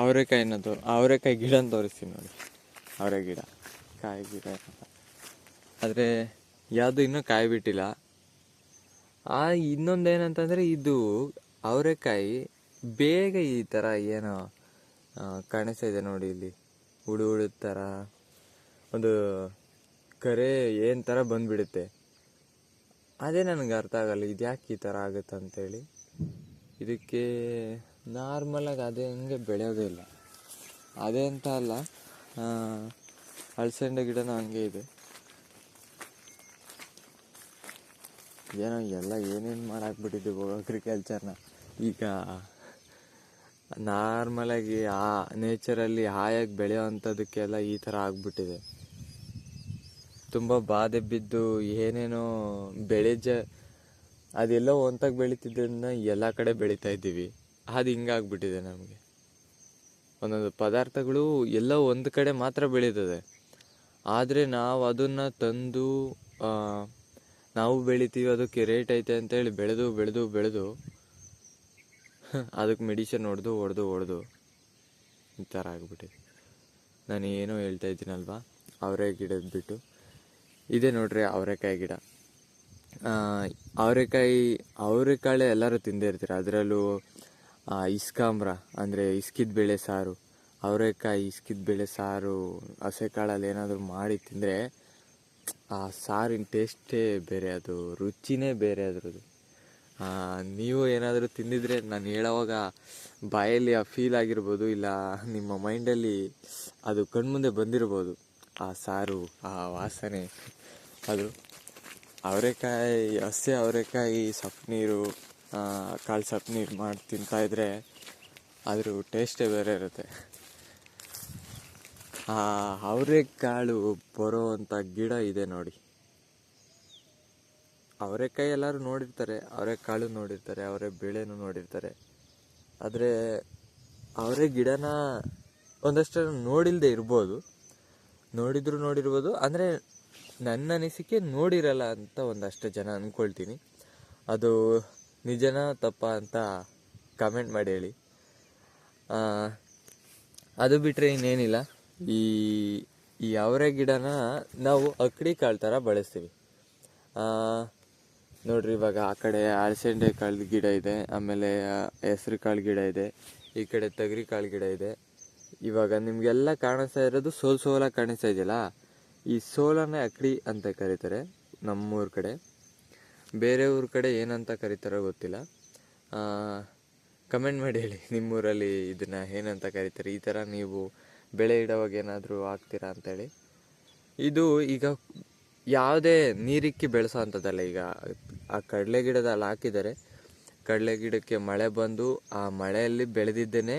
ಅವರೆಕಾಯಿನ ತೋ ಅವರೆಕಾಯಿ ಗಿಡನ ತೋರಿಸ್ತೀನಿ ನೋಡಿ. ಅವರೆ ಗಿಡ, ಕಾಯಿ ಗಿಡ ಆದರೆ, ಯಾವುದು ಇನ್ನೂ ಕಾಯಿ ಬಿಟ್ಟಿಲ್ಲ. ಆ ಇನ್ನೊಂದು ಏನಂತಂದರೆ ಇದು ಅವರೆಕಾಯಿ ಬೇಗ ಈ ಥರ ಏನೋ ಕಾಣಿಸ್ತಾ ಇದೆ ನೋಡಿ ಇಲ್ಲಿ. ಹುಡು ಹುಡು ಥರ ಒಂದು ಕರೆ ಏನು ಥರ ಬಂದುಬಿಡುತ್ತೆ. ಅದೇ ನನಗೆ ಅರ್ಥ ಆಗಲ್ಲ ಇದು ಯಾಕೆ ಈ ಥರ ಆಗುತ್ತೆ ಅಂತೇಳಿ ಇದಕ್ಕೆ ನಾರ್ಮಲಾಗಿ ಅದೇ ಹಂಗೆ ಬೆಳೆಯೋದೇ ಇಲ್ಲ. ಅದೇ ಅಂತ ಅಲ್ಲ ಹಲಸಂಡೆ ಗಿಡನೂ ಹಂಗೆ ಇದೆ. ಏನೋ ಎಲ್ಲ ಏನೇನು ಮಾಡಾಕ್ಬಿಟ್ಟಿದ್ದೀವಿ ಅಗ್ರಿಕಲ್ಚರ್ನ ಈಗ ನಾರ್ಮಲಾಗಿ ಆ ನೇಚರಲ್ಲಿ ಹಾಯಾಗಿ ಬೆಳೆಯೋವಂಥದ್ದಕ್ಕೆಲ್ಲ ಈ ಥರ ಆಗ್ಬಿಟ್ಟಿದೆ. ತುಂಬ ಬಾಧೆ ಬಿದ್ದು ಏನೇನೋ ಬೆಳೆ ಜ ಅದೆಲ್ಲೋ ಒಂತಾಗಿ ಬೆಳೀತಿದ್ದನ್ನ ಎಲ್ಲ ಕಡೆ ಬೆಳೀತಾ ಇದ್ದೀವಿ. ಅದು ಹಿಂಗಾಗ್ಬಿಟ್ಟಿದೆ ನಮಗೆ. ಒಂದೊಂದು ಪದಾರ್ಥಗಳು ಎಲ್ಲ ಒಂದು ಕಡೆ ಮಾತ್ರ ಬೆಳೀತದೆ. ಆದರೆ ನಾವು ಅದನ್ನು ತಂದು ನಾವು ಬೆಳಿತೀವಿ, ಅದಕ್ಕೆ ರೇಟ್ ಐತೆ ಅಂತೇಳಿ ಬೆಳೆದು ಬೆಳೆದು ಬೆಳೆದು, ಅದಕ್ಕೆ ಮೆಡಿಷನ್ ಹೊಡೆದು ಹೊಡೆದು ಹೊಡೆದು ಈ ಥರ ಆಗ್ಬಿಟ್ಟಿದೆ. ನಾನು ಏನೋ ಹೇಳ್ತಾ ಇದ್ದೀನಲ್ವಾ? ಅವರೇ ಗಿಡದ ಬಿಟ್ಟು. ಇದೆ ನೋಡ್ರಿ ಅವರೆಕಾಯಿ ಗಿಡ. ಅವರೆಕಾಯಿ, ಅವರೆಕಾಳೆ ಎಲ್ಲರೂ ತಿಂದೇ ಇರ್ತೀರ? ಅದರಲ್ಲೂ ಇಸ್ಕಾಂಬ್ರ, ಅಂದರೆ ಇಸ್ಕಿದ ಬೇಳೆ ಸಾರು, ಅವರೆಕಾಯಿ ಇಸ್ಕಿದ ಬೇಳೆ ಸಾರು, ಹಸೆ ಕಾಳಲ್ಲಿ ಏನಾದರೂ ಮಾಡಿ ತಿಂದರೆ ಆ ಸಾರಿನ ಟೇಸ್ಟೇ ಬೇರೆ, ಅದು ರುಚಿನೇ ಬೇರೆ ಅದ್ರದ್ದು. ನೀವು ಏನಾದರೂ ತಿಂದಿದ್ರೆ ನಾನು ಹೇಳೋವಾಗ ಬಾಯಲ್ಲಿ ಆ ಫೀಲ್ ಆಗಿರ್ಬೋದು, ಇಲ್ಲ ನಿಮ್ಮ ಮೈಂಡಲ್ಲಿ ಅದು ಕಣ್ಮುಂದೆ ಬಂದಿರ್ಬೋದು, ಆ ಸಾರು, ಆ ವಾಸನೆ. ಅದು ಅವರೆಕಾಯಿ, ಹಸೆ ಅವರೆಕಾಯಿ ಸಪ್ಪನೀರು ಕಾಳು ಸಪ್ಪನೀರು ಮಾಡಿ ತಿಂತಾ ಇದ್ರೆ ಅದ್ರ ಟೇಸ್ಟೇ ಬೇರೆ ಇರುತ್ತೆ. ಆ, ಅವರೆಕಾಳು ಬರೋವಂಥ ಗಿಡ ಇದೆ ನೋಡಿ. ಅವರೆಕಾಯಿ ಎಲ್ಲರೂ ನೋಡಿರ್ತಾರೆ ಅವರೆಕಾಳು ನೋಡಿರ್ತಾರೆ, ಅವರೆ ಬೇಳೆನೂ ನೋಡಿರ್ತಾರೆ. ಆದರೆ ಅವರೆ ಗಿಡನ ಒಂದಷ್ಟು ನೋಡಿಲ್ಲದೆ ಇರ್ಬೋದು, ನೋಡಿದ್ರು ನೋಡಿರ್ಬೋದು, ಅಂದರೆ ನನ್ನ ಅನಿಸಿಕೆ ನೋಡಿರಲ್ಲ ಅಂತ ಒಂದಷ್ಟು ಜನ ಅಂದ್ಕೊಳ್ತೀನಿ ಅದು ನಿಜನ ತಪ್ಪ ಅಂತ ಕಮೆಂಟ್ ಮಾಡಿ ಹೇಳಿ. ಅದು ಬಿಟ್ಟರೆ ಇನ್ನೇನಿಲ್ಲ. ಈ ಈ ಅವರೆ ಗಿಡನ ನಾವು ಅಕ್ಕಡಿ ಕಾಳು ಥರ ಬಳಸ್ತೀವಿ. ನೋಡ್ರಿ ಇವಾಗ ಆ ಕಡೆ ಅಳಸಂಡೆ ಕಾಳು ಗಿಡ ಇದೆ, ಆಮೇಲೆ ಹೆಸ್ರು ಕಾಳು ಗಿಡ ಇದೆ, ಈ ಕಡೆ ತಗರಿ ಕಾಳು ಗಿಡ ಇದೆ. ಇವಾಗ ನಿಮಗೆಲ್ಲ ಕಾಣಿಸ್ತಾ ಇರೋದು ಸೋಲ್ ಸೋಲ ಕಾಣಿಸ್ತಾ ಇದೆಯಲ್ಲ? ಈ ಸೋಲನ್ನೇ ಅಕ್ಕಡಿ ಅಂತ ಕರೀತಾರೆ ನಮ್ಮೂರ ಕಡೆ. ಬೇರೆ ಊರ ಕಡೆ ಏನಂತ ಕರೀತಾರೋ ಗೊತ್ತಿಲ್ಲ. ಕಮೆಂಟ್ ಮಾಡಿ ಹೇಳಿ. ನಿಮ್ಮೂರಲ್ಲಿ ಇದನ್ನ ಏನಂತ ಕರೀತಾರೆ? ಈ ಥರ ನೀವು ಬೆಳೆ ಇಡೋವಾಗ ಏನಾದರೂ ಹಾಕ್ತೀರಾ ಅಂತೇಳಿ ಇದು ಈಗ ಯಾವುದೇ ನೀರಿಕ್ಕಿ ಬೆಳೆಸೋ ಅಂಥದ್ದಲ್ಲ ಈಗ. ಆ ಕಡಲೆ ಗಿಡದಲ್ಲಿ ಹಾಕಿದರೆ ಕಡಲೆ ಗಿಡಕ್ಕೆ ಮಳೆ ಬಂದು ಆ ಮಳೆಯಲ್ಲಿ ಬೆಳೆದಿದ್ದೇನೆ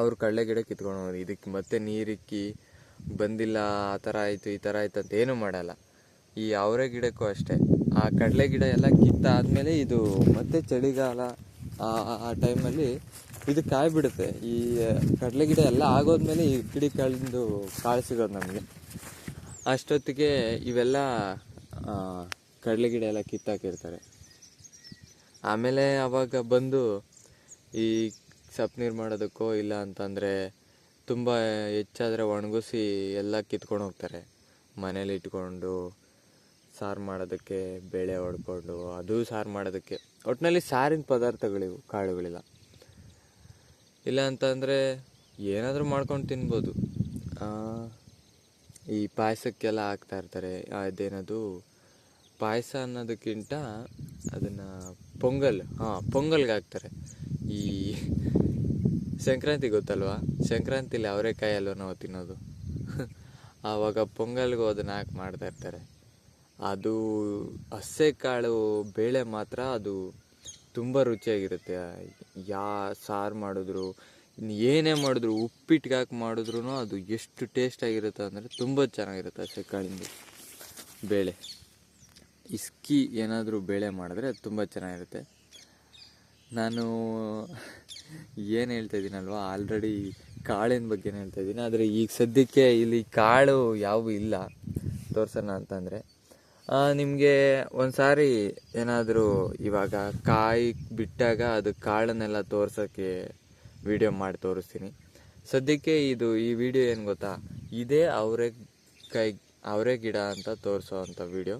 ಅವ್ರು ಕಡಲೆ ಗಿಡಕ್ಕೆ ಕಿತ್ಕೊಂಡು ಹೋಗೋದು ಇದಕ್ಕೆ ಮತ್ತೆ ನೀರಿಕ್ಕಿ ಬಂದಿಲ್ಲ, ಆ ಥರ ಆಯಿತು, ಈ ಥರ ಆಯಿತು ಅಂತ ಏನೂ ಮಾಡಲ್ಲ. ಈ ಅವರೆ ಗಿಡಕ್ಕೂ ಅಷ್ಟೇ. ಆ ಕಡಲೆ ಗಿಡ ಎಲ್ಲ ಕಿತ್ತಾದಮೇಲೆ ಇದು ಮತ್ತೆ ಚಳಿಗಾಲ, ಆ ಆ ಟೈಮಲ್ಲಿ ಇದು ಕಾಯಿ ಬಿಡುತ್ತೆ ಈ ಕಡಲೆ ಗಿಡ ಎಲ್ಲ ಆಗೋದ್ಮೇಲೆ ಈ ಗಿಡ ಕಾಳಿಂದು ಕಾಳು ಸಿಗೋದು ನಮಗೆ. ಅಷ್ಟೊತ್ತಿಗೆ ಇವೆಲ್ಲ ಕಡಲೆ ಗಿಡ ಎಲ್ಲ ಕಿತ್ತಾಕಿರ್ತಾರೆ. ಆಮೇಲೆ ಅವಾಗ ಬಂದು ಈ ಸಪ್ನೀರು ಮಾಡೋದಕ್ಕೋ ಇಲ್ಲ ಅಂತಂದರೆ ತುಂಬ ಹೆಚ್ಚಾದರೆ ಒಣಗಿಸಿ ಎಲ್ಲ ಕಿತ್ಕೊಂಡು ಹೋಗ್ತಾರೆ. ಮನೇಲಿ ಇಟ್ಕೊಂಡು ಸಾರು ಮಾಡೋದಕ್ಕೆ ಬೇಳೆ ಹೊಡ್ಕೊಂಡು ಅದು ಸಾರು ಮಾಡೋದಕ್ಕೆ. ಒಟ್ಟಿನಲ್ಲಿ ಸಾರಿನ ಪದಾರ್ಥಗಳಿವು, ಕಾಳುಗಳಿಲ್ಲ. ಇಲ್ಲ ಅಂತಂದರೆ ಏನಾದರೂ ಮಾಡ್ಕೊಂಡು ತಿನ್ಬೋದು. ಈ ಪಾಯಸಕ್ಕೆಲ್ಲ ಹಾಕ್ತಾ ಇರ್ತಾರೆ. ಅದೇನದು ಪಾಯಸ ಅನ್ನೋದಕ್ಕಿಂತ ಅದನ್ನು ಪೊಂಗಲ್, ಹಾಂ, ಪೊಂಗಲ್ಗೆ ಹಾಕ್ತಾರೆ. ಈ ಸಂಕ್ರಾಂತಿ ಗೊತ್ತಲ್ವಾ? ಸಂಕ್ರಾಂತಿಲಿ ಅವರೆಕಾಯಿ ಅಲ್ವ ನಾವು ತಿನ್ನೋದು? ಆವಾಗ ಪೊಂಗಲ್ಗೂ ಅದನ್ನ ಹಾಕಿ ಮಾಡ್ತಾ ಇರ್ತಾರೆ. ಅದು ಹಸೆ ಕಾಳು ಬೇಳೆ ಮಾತ್ರ ಅದು ತುಂಬ ರುಚಿಯಾಗಿರುತ್ತೆ. ಯಾ ಸಾರು ಮಾಡಿದ್ರು ಏನೇ ಮಾಡಿದ್ರು ಉಪ್ಪಿಟ್ಟಿಗೆ ಹಾಕಿ ಮಾಡಿದ್ರು ಅದು ಎಷ್ಟು ಟೇಸ್ಟ್ ಆಗಿರುತ್ತೆ ಅಂದರೆ ತುಂಬ ಚೆನ್ನಾಗಿರುತ್ತೆ ಹಸೆ ಕಾಳಿಂದು ಬೇಳೆ. ಇಸ್ಕಿ ಏನಾದರೂ ಬೇಳೆ ಮಾಡಿದ್ರೆ ಅದು ತುಂಬ ಚೆನ್ನಾಗಿರುತ್ತೆ. ನಾನು ಏನು ಹೇಳ್ತಾ ಇದ್ದೀನಲ್ವ, ಆಲ್ರೆಡಿ ಕಾಳಿನ ಬಗ್ಗೆ ಹೇಳ್ತಾ ಇದ್ದೀನಿ, ಆದರೆ ಈಗ ಸದ್ಯಕ್ಕೆ ಇಲ್ಲಿ ಕಾಳು ಯಾವೂ ಇಲ್ಲ. ತೋರ್ಸೋಣ ಅಂತಂದರೆ ನಿಮಗೆ ಒಂದು ಸಾರಿ ಏನಾದರೂ ಇವಾಗ ಕಾಯಿ ಬಿಟ್ಟಾಗ ಅದು ಕಾಳನ್ನೆಲ್ಲ ತೋರ್ಸೋಕ್ಕೆ ವಿಡಿಯೋ ಮಾಡಿ ತೋರಿಸ್ತೀನಿ. ಸದ್ಯಕ್ಕೆ ಇದು, ಈ ವಿಡಿಯೋ ಏನು ಗೊತ್ತಾ? ಇದೇ ಅವರೇ ಕೈ, ಅವರೇ ಗಿಡ ಅಂತ ತೋರಿಸೋವಂಥ ವಿಡಿಯೋ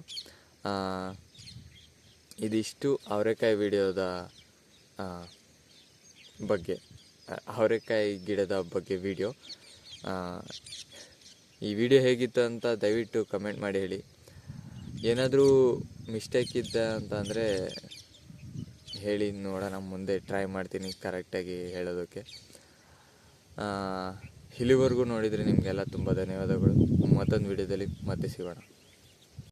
ಇದಿಷ್ಟು ಅವರೆಕಾಯಿ ವಿಡಿಯೋದ ಬಗ್ಗೆ ಅವರೆಕಾಯಿ ಗಿಡದ ಬಗ್ಗೆ ವಿಡಿಯೋ ಈ ವಿಡಿಯೋ ಹೇಗಿತ್ತು ಅಂತ ದಯವಿಟ್ಟು ಕಮೆಂಟ್ ಮಾಡಿ ಹೇಳಿ. ಏನಾದರೂ ಮಿಸ್ಟೇಕ್ ಇದ್ದ ಅಂತ ಅಂದರೆ ಹೇಳಿ ನೋಡೋಣ ಮುಂದೆ ಟ್ರೈ ಮಾಡ್ತೀನಿ ಕರೆಕ್ಟಾಗಿ ಹೇಳೋದಕ್ಕೆ. ಇಲ್ಲಿವರೆಗೂ ನೋಡಿದರೆ ನಿಮಗೆಲ್ಲ ತುಂಬ ಧನ್ಯವಾದಗಳು. ಮತ್ತೊಂದು ವಿಡಿಯೋದಲ್ಲಿ ಮತ್ತೆ ಸಿಗೋಣ.